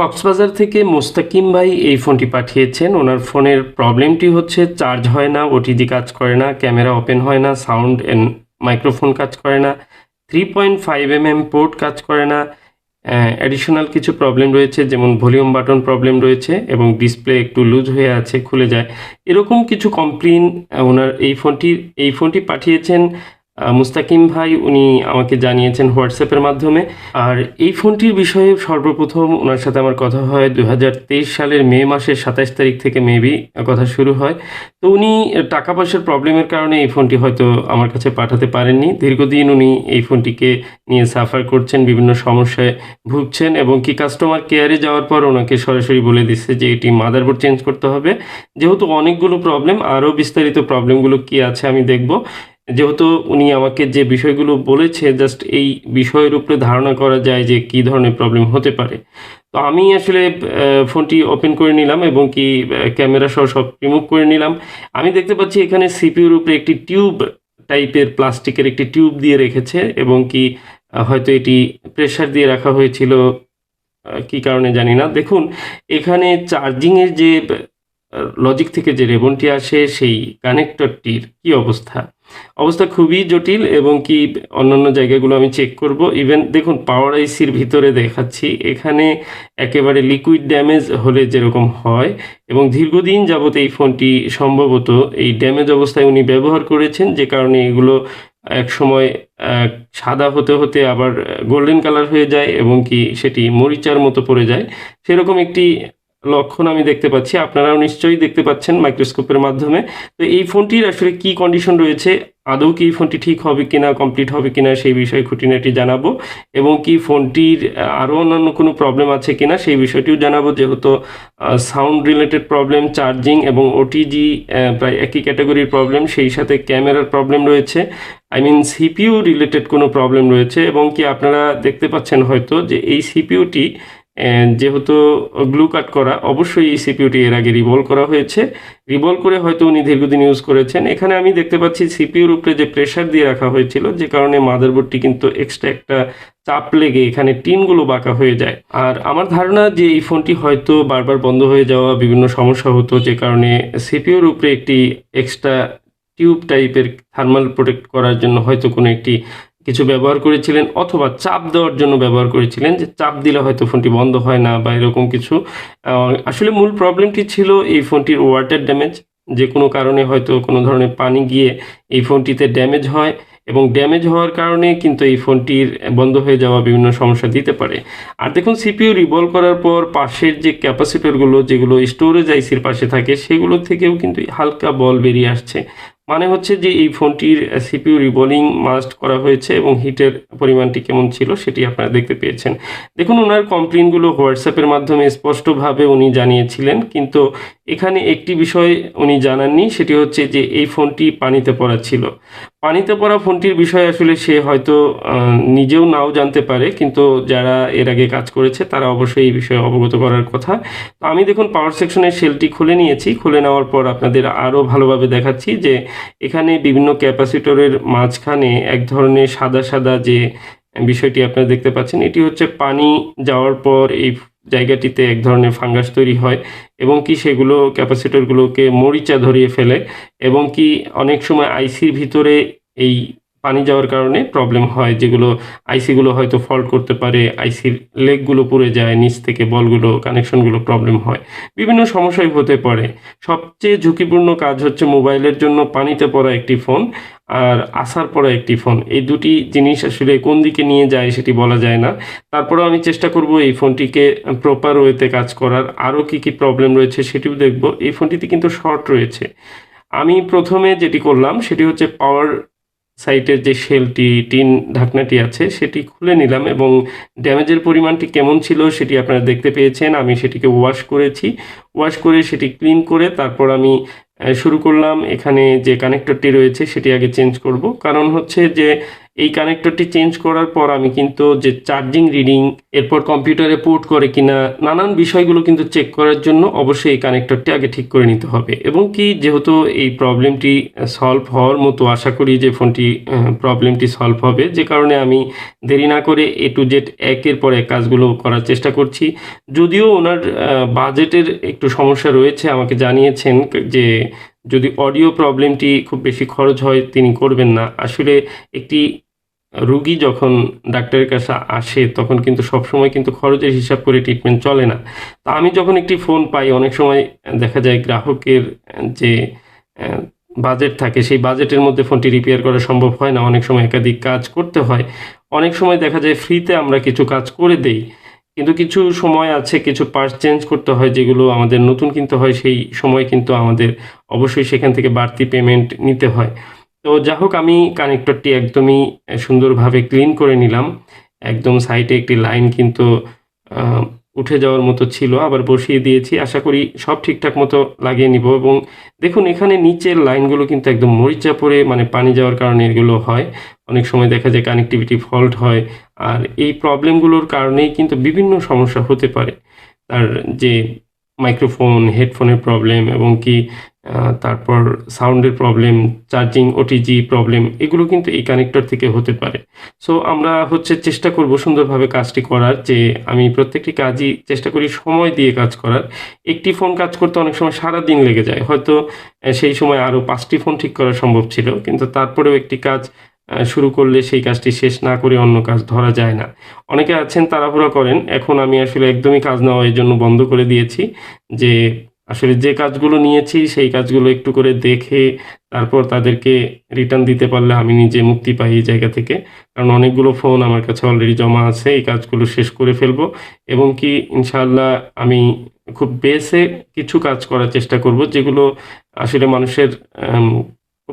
কক্সবাজার থেকে মোস্তাকিম ভাই এই ফোনটি পাঠিয়েছেন। ওনার ফোনের প্রবলেমটি হচ্ছে, চার্জ হয় না ওটিজি কাজ করে না, ক্যামেরা ওপেন হয় না, সাউন্ড এন্ড মাইক্রোফোন কাজ করে না three point five M M port কাজ করে না। অ্যাডিশনাল কিছু প্রবলেম রয়েছে, যেমন ভলিউম বাটন প্রবলেম রয়েছে এবং ডিসপ্লে একটু লুজ হয়ে আছে, খুলে যায়। এরকম কিছু কমপ্লেন ওনার এই ফোনটি এই ফোনটি পাঠিয়েছেন। মুস্তাকিম ভাই, উনি আমাকে জানিয়েছেন হোয়াটসঅ্যাপের মাধ্যমে। আর এই ফোনটির বিষয়ে সর্বপ্রথম ওনার সাথে আমার কথা হয় দু হাজার তেইশ সালের মে মাসের সাতাশ তারিখ থেকে মেবি কথা শুরু হয়। তো উনি টাকা পয়সার প্রবলেমের কারণে এই ফোনটি হয়তো আমার কাছে পাঠাতে পারেননি। দীর্ঘদিন উনি এই ফোনটিকে নিয়ে সাফার করছেন, বিভিন্ন সমস্যায় ভুগছেন এবং কি কাস্টমার কেয়ারে যাওয়ার পর ওনাকে সরাসরি বলে দিচ্ছে যে এটি মাদারবোর্ড চেঞ্জ করতে হবে। যেহেতু অনেকগুলো প্রবলেম আরও বিস্তারিত প্রবলেমগুলো কি আছে আমি দেখব। যেহেতু উনি আমাকে যে বিষয়গুলো বলেছে জাস্ট এই বিষয়ের উপরে ধারণা করা যায় যে কী ধরনের প্রবলেম হতে পারে। তো আমি আসলে ফোনটি ওপেন করে নিলাম এবং কি ক্যামেরা সহ সব রিমুভ করে নিলাম। আমি দেখতে পাচ্ছি এখানে সিপিউর উপরে একটি টিউব টাইপের প্লাস্টিকের একটি টিউব দিয়ে রেখেছে এবং কি হয়তো এটি প্রেশার দিয়ে রাখা হয়েছিল কি কারণে জানি না। দেখুন, এখানে চার্জিংয়ের যে লজিক থেকে যে রেবনটি আসে, সেই কানেক্টরটির কি অবস্থা? অবস্থা খুবই জটিল এবং কি অন্যান্য জায়গাগুলো আমি চেক করব। ইভেন দেখুন পাওয়ার আইসির ভিতরে দেখাচ্ছি, এখানে একেবারে লিকুইড ড্যামেজ হলে যেরকম হয় এবং দীর্ঘদিন যাবত এই ফোনটি সম্ভবত এই ড্যামেজ অবস্থায় উনি ব্যবহার করেছেন, যে কারণে এগুলো এক সময় সাদা হতে হতে আবার গোল্ডেন কালার হয়ে যায় এবং কি সেটি মরিচার মতো পড়ে যায়। সেরকম একটি লক্ষণ আমি দেখতে পাচ্ছি। আপনারাও নিশ্চয়ই দেখতে পাচ্ছেন মাইক্রোস্কোপের মাধ্যমে। তো এই ফোনটির আসলে কি কন্ডিশন রয়েছে? আদৌ কি ফোনটি ঠিক হবে কিনা কমপ্লিট হবে কিনা, সেই বিষয়ে খুঁটিনাটি জানাব। এবং কি ফোনটির আরও অন্যান্য কোনো প্রবলেম আছে কিনা, সেই বিষয়টিও জানাব। যেহেতু সাউন্ড রিলেটেড প্রবলেম চার্জিং এবং ওটিজি প্রায় একই ক্যাটাগরির প্রবলেম সেই সাথে ক্যামেরার প্রবলেম রয়েছে। আই মিন সিপিইউ রিলেটেড কোনো প্রবলেম রয়েছে। এবং কি আপনারা দেখতে পাচ্ছেন হয়তো যে এই সিপিইউটি যেহেতু গ্লু কাট করা, অবশ্যই এই সিপিইউটি এর আগে রিভলভ করা হয়েছে। রিভলভ করে হয়তো উনি দীর্ঘদিন ইউজ করেছেন। এখানে আমি দেখতে পাচ্ছি সিপিউর উপরে যে প্রেশার দিয়ে রাখা হয়েছিল, যে কারণে মাদারবোর্ডটি কিন্তু এক্সট্রা একটা চাপ লেগে এখানে টিনগুলো বাঁকা হয়ে যায়। আর আমার ধারণা যে এই ফোনটি হয়তো বারবার বন্ধ হয়ে যাওয়া, বিভিন্ন সমস্যা হতো, যে কারণে সিপিউর উপরে একটি এক্সট্রা টিউব টাইপের থার্মাল প্রোটেক্ট করার জন্য হয়তো কোনো একটি কিছু ব্যবহার করেছিলেন অথবা চাপ দেওয়ার জন্য ব্যবহার করেছিলেন যে চাপ দিলে হয়তো ফোনটি বন্ধ হয় না বা এরকম কিছু। আসলে মূল প্রবলেমটি ছিল এই ফোনটির ওয়াটার ড্যামেজ। যে কোনো কারণে হয়তো কোনো ধরনের পানি গিয়ে এই ফোনটিতে ড্যামেজ হয় এবং ড্যামেজ হওয়ার কারণে কিন্তু এই ফোনটির বন্ধ হয়ে যাওয়া বিভিন্ন সমস্যা দিতে পারে। আর দেখুন, সিপিইউ রিভলভ করার পর পাশের যে ক্যাপাসিটরগুলো যেগুলো স্টোরেজ আইসির পাশে থাকে, সেগুলো থেকেও কিন্তু হালকা বল বেরিয়ে আসছে। মানে হচ্ছে যে এই ফোনটির সিপিউ রিবলিং মাস্ট করা হয়েছে এবং হিটের পরিমাণটি কেমন ছিল সেটি আপনারা দেখতে পেয়েছেন। দেখুন, ওনার কমপ্লেনগুলো হোয়াটসঅ্যাপের মাধ্যমে স্পষ্টভাবে উনি জানিয়েছিলেন, কিন্তু এখানে একটি বিষয় উনি জানাননি, সেটি হচ্ছে যে এই ফোনটি পানিতে পড়া ছিল। পানিতে পড়া ফোনটির বিষয়ে আসলে সে হয়তো নিজেও নাও জানতে পারে, কিন্তু যারা এর আগে কাজ করেছে তারা অবশ্যই এই বিষয়ে অবগত করার কথা। তো আমি দেখুন পাওয়ার সেকশনের সেলটি খুলে নিয়েছি, খুলে নেওয়ার পর আপনাদের আরও ভালোভাবে দেখাচ্ছি যে এখানে বিভিন্ন ক্যাপাসিটরের মাঝখানে এক ধরনের সাদা সাদা যে বিষয়টি আপনারা দেখতে পাচ্ছেন, এটি হচ্ছে পানি যাওয়ার পর এই জায়গাটিতে এক ধরনের ফাঙ্গাস তৈরি হয় এবং কি সেগুলো ক্যাপাসিটরগুলোকে মরিচা ধরিয়ে ফেলে এবং কি অনেক সময় আইসির ভিতরে এই পানি যাওয়ার কারণে প্রবলেম হয়, যেগুলো আইসিগুলো হয়তো ফল্ট করতে পারে, আইসির লেগগুলো পুড়ে যায়, নিচ থেকে বলগুলো, কানেকশনগুলো প্রবলেম হয়, বিভিন্ন সমস্যায় হতে পারে। সবচেয়ে ঝুঁকিপূর্ণ কাজ হচ্ছে মোবাইলের জন্য পানিতে পড়া একটি ফোন আর আসার পড়া একটি ফোন। এই দুটি জিনিস আসলে কোন দিকে নিয়ে যায় সেটি বলা যায় না। তারপরেও আমি চেষ্টা করব এই ফোনটিকে প্রপার ওয়েতে কাজ করার। আরও কী কী প্রবলেম রয়েছে সেটিও দেখব। এই ফোনটিতে কিন্তু শর্ট রয়েছে। আমি প্রথমে যেটি করলাম সেটি হচ্ছে পাওয়ার সাইটের যে শেলটি টিন ঢাকনাটি আছে, সেটি খুলে নিলাম এবং ড্যামেজের পরিমাণটি কেমন ছিল সেটি আপনারা দেখতে পেয়েছেন। আমি সেটিকে ওয়াশ করেছি। ওয়াশ করে সেটি ক্লিন করে তারপর আমি শুরু করলাম। এখানে যে কানেক্টরটি রয়েছে সেটি আগে চেঞ্জ করব। কারণ হচ্ছে যে এই কানেক্টরটি চেঞ্জ করার পর আমি কিন্তু যে চার্জিং রিডিং এরপর কম্পিউটারে পোর্ট করে কিনা, নানান বিষয়গুলো কিন্তু চেক করার জন্য অবশ্যই এই কানেক্টরটি আগে ঠিক করে নিতে হবে। এবং কি, যেহেতু এই প্রবলেমটি সলভ হওয়ার মতো আশা করি যে ফোনটি প্রবলেমটি সলভ হবে, যে কারণে আমি দেরি না করে এ টু জেড একের পর এক কাজগুলো করার চেষ্টা করছি। যদিও ওনার বাজেটের একটু সমস্যা রয়েছে, আমাকে জানিয়েছেন যে যদি অডিও প্রবলেমটি খুব বেশি খরচ হয়, তিনি করবেন না। আসলে একটি রুগী যখন ডাক্তারের কাছে আসে, তখন কিন্তু সবসময় কিন্তু খরচের হিসাব করে ট্রিটমেন্ট চলে না। তা আমি যখন একটি ফোন পাই, অনেক সময় দেখা যায় গ্রাহকের যে বাজেট থাকে, সেই বাজেটের মধ্যে ফোনটি রিপেয়ার করা সম্ভব হয় না। অনেক সময় একাধিক কাজ করতে হয়। অনেক সময় দেখা যায় ফ্রিতে আমরা কিছু কাজ করে দেই। কিন্তু কিছু সময় আছে, কিছু পার্টস চেঞ্জ করতে হয়, যেগুলো আমাদের নতুন কিনতে হয়, সেই সময় কিন্তু আমাদের অবশ্যই সেখান থেকে বাড়তি পেমেন্ট নিতে হয়। তো যা হোক, আমি কানেক্টরটি একদমই সুন্দরভাবে ক্লিন করে নিলাম। একদম সাইডে একটি লাইন কিন্তু উঠে যাওয়ার মতো ছিল। আবার বসিয়ে দিয়েছি। আশা করি সব ঠিকঠাক মতো লাগিয়ে নিব এবং দেখুন, এখানে নিচের লাইনগুলো কিন্তু একদম মরিচা পড়ে মানে পানি যাওয়ার কারণে এগুলো হয়। অনেক সময় দেখা যায় কানেক্টিভিটি ফল্ট হয়। আর এই প্রবলেমগুলোর কারণেই কিন্তু বিভিন্ন সমস্যা হতে পারে। তার যে মাইক্রোফোন হেডফোনের প্রবলেম এবং কি তারপর সাউন্ডের প্রবলেম চার্জিং ওটিজি প্রবলেম এগুলো কিন্তু এই কানেক্টর থেকে হতে পারে। সো আমরা হচ্ছে চেষ্টা করব সুন্দরভাবে কাজটি করার যে আমি প্রত্যেকটি কাজই চেষ্টা করি সময় দিয়ে কাজ করার। একটি ফোন কাজ করতে অনেক সময় সারা দিন লেগে যায়। হয়তো সেই সময় আরও পাঁচটি ফোন ঠিক করা সম্ভব ছিল, কিন্তু তারপরেও একটি কাজ শুরু করলে সেই কাজটি শেষ না করে অন্য কাজ ধরা যায় না। অনেকে আছেন, তাড়াহুড়া করেন। এখন আমি আসলে একদমই কাজ নেওয়া এই জন্য বন্ধ করে দিয়েছি যে আসলে যে কাজগুলো নিয়েছি, সেই কাজগুলো একটু করে দেখে তারপর তাদেরকে রিটার্ন দিতে পারলে আমি নিজে মুক্তি পাই এই জায়গা থেকে। কারণ অনেকগুলো ফোন আমার কাছে অলরেডি জমা আছে, এই কাজগুলো শেষ করে ফেলব। এবং কি ইনশাল্লাহ আমি খুব বেসে কিছু কাজ করার চেষ্টা করব, যেগুলো আসলে মানুষের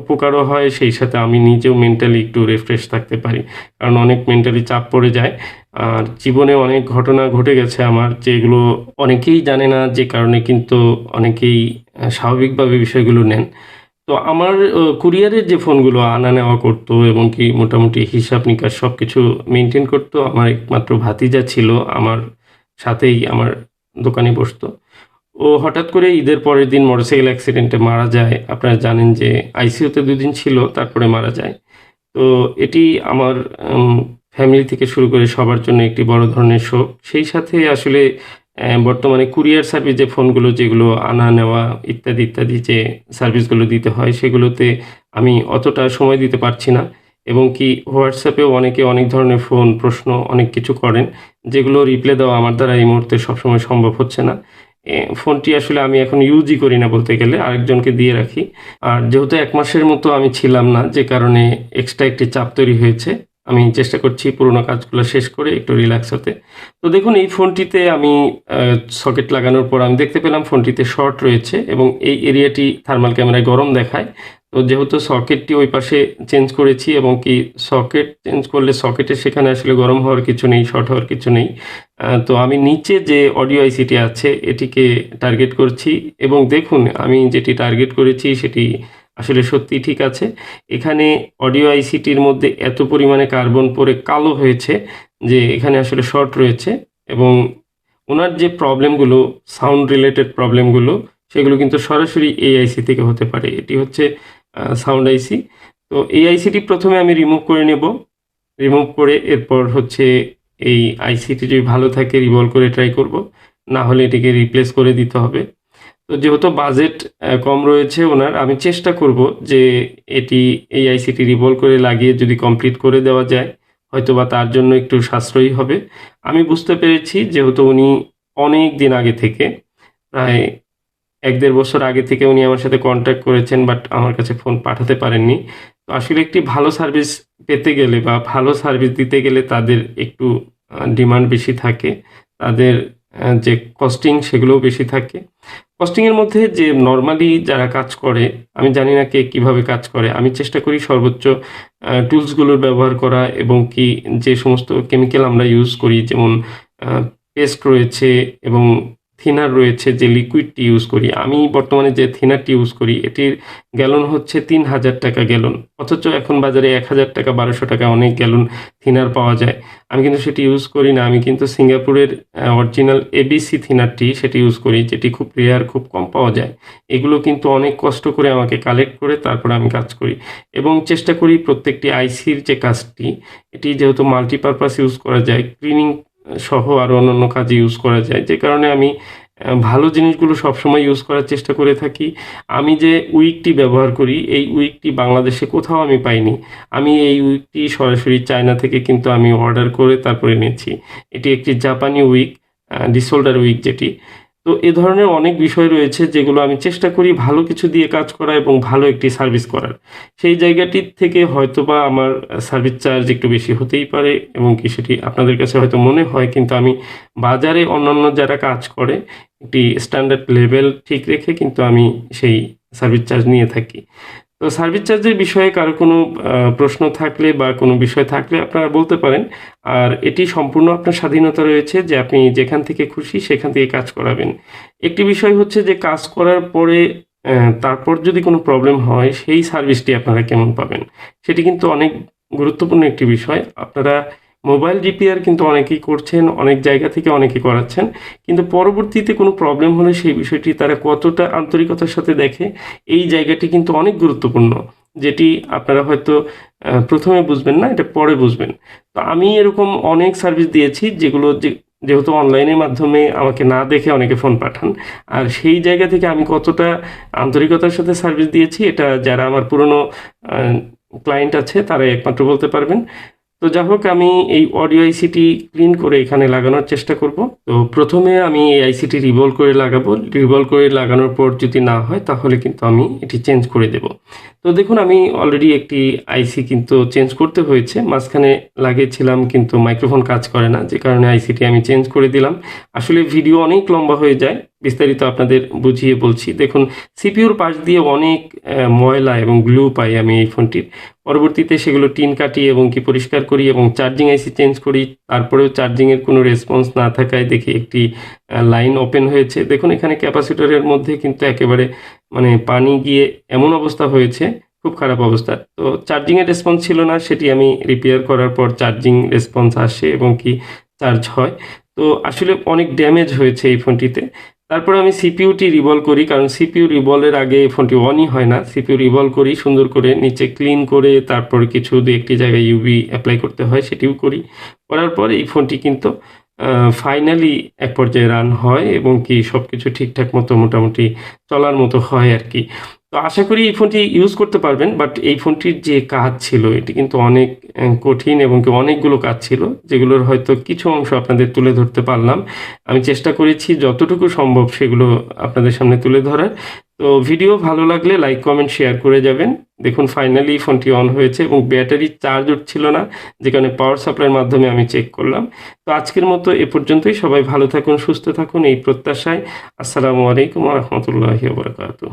উপকারও হয়, সেই সাথে আমি নিজেও মেন্টালি একটু রিফ্রেশ থাকতে পারি। কারণ অনেক মেন্টালি চাপ পড়ে যায়। আর জীবনে অনেক ঘটনা ঘটে গেছে আমার, যেগুলো অনেকেই জানে না, যে কারণে কিন্তু অনেকেই স্বাভাবিকভাবে বিষয়গুলো নেন। তো আমার কুরিয়ারের যে ফোনগুলো আনা নেওয়া করতো, এবং কি মোটামুটি হিসাব নিকাশ সব কিছু মেনটেন করতো, আমার একমাত্র ভাতিজা ছিল, আমার সাথেই আমার দোকানে বসতো। ও হঠাৎ করে ঈদের পরের দিন মোটরসাইকেল অ্যাক্সিডেন্টে মারা যায়। আপনারা জানেন যে আইসিইউতে দুদিন ছিল, তারপরে মারা যায়। তো এটি আমার ফ্যামিলি থেকে শুরু করে সবার জন্য একটি বড় ধরনের শোক। সেই সাথে আসলে বর্তমানে কুরিয়ার সার্ভিস যে ফোনগুলো, যেগুলো আনা, নেওয়া ইত্যাদি ইত্যাদি যে সার্ভিসগুলো দিতে হয়, সেগুলোতে আমি অতটা সময় দিতে পারছি না। এবং কি হোয়াটসঅ্যাপেও অনেকে অনেক ধরনের ফোন, প্রশ্ন, অনেক কিছু করেন, যেগুলো রিপ্লাই দেওয়া আমার দ্বারা এই মুহূর্তে সবসময় সম্ভব হচ্ছে না। ফোনটি আসলে আমি এখন ইউজই করি না বলতে গেলে, আরেকজনকে দিয়ে রাখি। আর যেহেতু এক মাসের মতো আমি ছিলাম না, যে কারণে এক্সট্রা একটি চাপ তৈরি হয়েছে, আমি চেষ্টা করছি পুরোনো কাজগুলো শেষ করে একটু রিল্যাক্স হতে। তো দেখুন, এই ফোনটিতে আমি সকেট লাগানোর পর আমি দেখতে পেলাম ফোনটিতে শর্ট রয়েছে এবং এই এরিয়াটি থার্মাল ক্যামেরায় গরম দেখায়। তো যেহেতু সকেটটি ওই পাশে চেঞ্জ করেছি এবং কি সকেট চেঞ্জ করলে সকেটের সেখানে আসলে গরম হওয়ার কিছু নেই শর্ট হওয়ার কিছু নেই তো আমি নিচে যে অডিও আইসিটি আছে এটিকে টার্গেট করছি এবং দেখুন আমি যেটি টার্গেট করেছি সেটি আসলে সত্যি ঠিক আছে। এখানে অডিও আইসিটির মধ্যে এত পরিমাণে কার্বন পরে কালো হয়েছে যে এখানে আসলে শর্ট রয়েছে এবং ওনার যে প্রবলেমগুলো সাউন্ড রিলেটেড প্রবলেমগুলো সেগুলো কিন্তু সরাসরি এই আইসি থেকে হতে পারে। এটি হচ্ছে সাউন্ড আইসি তো এই আইসিটি প্রথমে আমি রিমুভ করে নেব। রিমুভ করে এরপর হচ্ছে এই আইসিটি যদি ভালো থাকে রিভলভ করে ট্রাই করব। না হলে এটিকে রিপ্লেস করে দিতে হবে। তো যেহেতু বাজেট কম রয়েছে ওনার, আমি চেষ্টা করব যে এটি এই আইসিটি রিভলভ করে লাগিয়ে যদি কমপ্লিট করে দেওয়া যায় হয়তো বা তার জন্য একটু সাশ্রয়ী হবে। আমি বুঝতে পেরেছি যেহেতু উনি অনেক দিন আগে থেকে, প্রায় এক দেড় বছর আগে থেকে উনি আমার সাথে কন্ট্যাক্ট করেছেন বাট আমার কাছে ফোন পাঠাতে পারেননি। তো আসলে একটি ভালো সার্ভিস পেতে গেলে বা ভালো সার্ভিস দিতে গেলে তাদের একটু ডিমান্ড বেশি থাকে। তাদের যে কস্টিং সেগুলোও বেশি থাকে। কস্টিংয়ের মধ্যে যে নর্মালি যারা কাজ করে, আমি জানি না কে কীভাবে কাজ করে, আমি চেষ্টা করি সর্বোচ্চ টুলসগুলোর ব্যবহার করা এবং কি যে সমস্ত কেমিক্যাল আমরা ইউজ করি, যেমন পেস্ট রয়েছে এবং থিনার রয়েছে যে লিকুইডটি ইউজ করি। আমি বর্তমানে যে থিনারটি ইউজ করি, এটির গ্যালন হচ্ছে তিন হাজার টাকা গ্যালন অথচ এখন বাজারে এক হাজার টাকা, বারোশো টাকা অনেক গ্যালন থিনার পাওয়া যায়। আমি কিন্তু সেটি ইউজ করি না। আমি কিন্তু সিঙ্গাপুরের অরিজিনাল এবিসি থিনারটি সেটি ইউজ করি, যেটি খুব রেয়ার খুব কম পাওয়া যায়। এগুলো কিন্তু অনেক কষ্ট করে আমাকে কালেক্ট করে তারপরে আমি কাজ করি। এবং চেষ্টা করি প্রত্যেকটি আইসির যে কাজটি, এটি যেহেতু মাল্টিপারপাস ইউজ করা যায় ক্লিনিং সহ আরও অন্যান্য কাজে ইউজ করা যায়। যে কারণে আমি ভালো জিনিসগুলো সবসময় ইউজ করার চেষ্টা করে থাকি। আমি যে উইকটি ব্যবহার করি, এই উইকটি বাংলাদেশে কোথাও আমি পাইনি। আমি এই উইকটি সরাসরি চায়না থেকে কিন্তু আমি অর্ডার করে তারপরে নিয়েছি এটি একটি জাপানি উইক ডিসোল্ডার উইক যেটি। তো এ ধরনের অনেক বিষয় রয়েছে যেগুলো আমি চেষ্টা করি ভালো কিছু দিয়ে কাজ করা এবং ভালো একটি সার্ভিস করার। সেই জায়গাটির থেকে হয়তো বা আমার সার্ভিস চার্জ একটু বেশি হতেই পারে এবং কি সেটি আপনাদের কাছে হয়তো মনে হয়, কিন্তু আমি বাজারে অন্যান্য যারা কাজ করে, একটি স্ট্যান্ডার্ড লেভেল ঠিক রেখে কিন্তু আমি সেই সার্ভিস চার্জ নিয়ে থাকি। তো সার্ভিস চার্জের বিষয়ে কারও কোনো প্রশ্ন থাকলে বা কোনো বিষয় থাকলে আপনারা বলতে পারেন। আর এটি সম্পূর্ণ আপনার স্বাধীনতা রয়েছে যে আপনি যেখান থেকে খুশি সেখান থেকে কাজ করাবেন। একটি বিষয় হচ্ছে যে কাজ করার পরে তারপর যদি কোনো প্রবলেম হয়, সেই সার্ভিসটি আপনারা কেমন পাবেন? সেটি কিন্তু অনেক গুরুত্বপূর্ণ একটি বিষয়। আপনারা মোবাইল রিপেয়ার কিন্তু অনেকেই করছেন, অনেক জায়গা থেকে অনেকেই করাচ্ছেন। কিন্তু পরবর্তীতে কোনো প্রবলেম হলে সেই বিষয়টি তারা কতটা আন্তরিকতার সাথে দেখে, এই জায়গাটি কিন্তু অনেক গুরুত্বপূর্ণ, যেটি আপনারা হয়তো প্রথমে বুঝবেন না, এটা পরে বুঝবেন। তো আমি এরকম অনেক সার্ভিস দিয়েছি, যেগুলো যে, যেহেতু অনলাইনের মাধ্যমে আমাকে না দেখে অনেকে ফোন পাঠান। আর সেই জায়গা থেকে আমি কতটা আন্তরিকতার সাথে সার্ভিস দিয়েছি, এটা যারা আমার পুরনো ক্লায়েন্ট আছে, তারাই একমাত্র বলতে পারবেন। তো যাই হোক, আমি এই অডিও আইসিটি ক্লিন করে এখানে লাগানোর চেষ্টা করব। তো প্রথমে আমি এই আইসিটি রিভলভ করে লাগাবো। রিভলভ করে লাগানোর পর যদি না হয়, তাহলে কিন্তু আমি এটি চেঞ্জ করে দেব। তো দেখুন, আমি অলরেডি একটি আইসি কিন্তু চেঞ্জ করতে হয়েছে। মাঝখানে লাগিয়েছিলাম, কিন্তু মাইক্রোফোন কাজ করে না, যে কারণে আইসিটি আমি চেঞ্জ করে দিলাম। আসলে ভিডিও অনেক লম্বা হয়ে যায়, বিস্তারিত আপনাদের বুঝিয়ে বলছি। দেখুন সিপিউর পাশ দিয়ে অনেক ময়লা এবং গ্লু পাই আমি এই ফোনটির। পরবর্তীতে সেগুলো টিন কাটি এবং কি পরিষ্কার করি এবং চার্জিং আইসি চেঞ্জ করি। তারপরেও চার্জিংয়ের কোনো রেসপন্স না থাকায় দেখি একটি লাইন ওপেন হয়েছে। দেখুন, এখানে ক্যাপাসিটরের মধ্যে কিন্তু একেবারে মানে পানি গিয়ে এমন অবস্থা হয়েছে, খুব খারাপ অবস্থা। তো চার্জিংয়ের রেসপন্স ছিল না, সেটি আমি রিপেয়ার করার পর চার্জিং রেসপন্স আসে এবং কি চার্জ হয়। তো আসলে অনেক ড্যামেজ হয়েছে এই ফোনটিতে। তারপর আমি সিপিইউটি রিভলভ করি, কারণ সিপিইউ রিভলের আগে এই ফোনটি অনই হয় না। সিপিউ রিভলভ করি, সুন্দর করে নিচে ক্লিন করে তারপর কিছু দু একটি জায়গায় ইউভি অ্যাপ্লাই করতে হয়, সেটিও করি। করার পর এই ফোনটি কিন্তু ফাইনালি এক পর্যায়ে রান হয় এবং কি সব কিছু ঠিকঠাক মতো মোটামুটি চলার মতো হয় আর কি। তো আশা করি এই ফোনটি ইউজ করতে পারবেন বাট এই ফোনটির যে কাজ ছিল, এটি কিন্তু অনেক কঠিন এবং কি অনেকগুলো কাজ ছিল, যেগুলোর হয়তো কিছু অংশ আপনাদের তুলে ধরতে পারলাম। আমি চেষ্টা করেছি যতটুকু সম্ভব সেগুলো আপনাদের সামনে তুলে ধরার। তো ভিডিও ভালো লাগলে লাইক কমেন্ট শেয়ার করে যাবেন। দেখুন ফাইনালি ফোনটি অন হয়েছে এবং ব্যাটারি চার্জ উঠছিল না, যে কারণে পাওয়ার সাপ্লাইয়ের মাধ্যমে আমি চেক করলাম। তো আজকের মতো এ পর্যন্তই। সবাই ভালো থাকুন, সুস্থ থাকুন, এই প্রত্যাশায়। আসসালামু আলাইকুম রহমতুল্লাহ বারকাতুহ।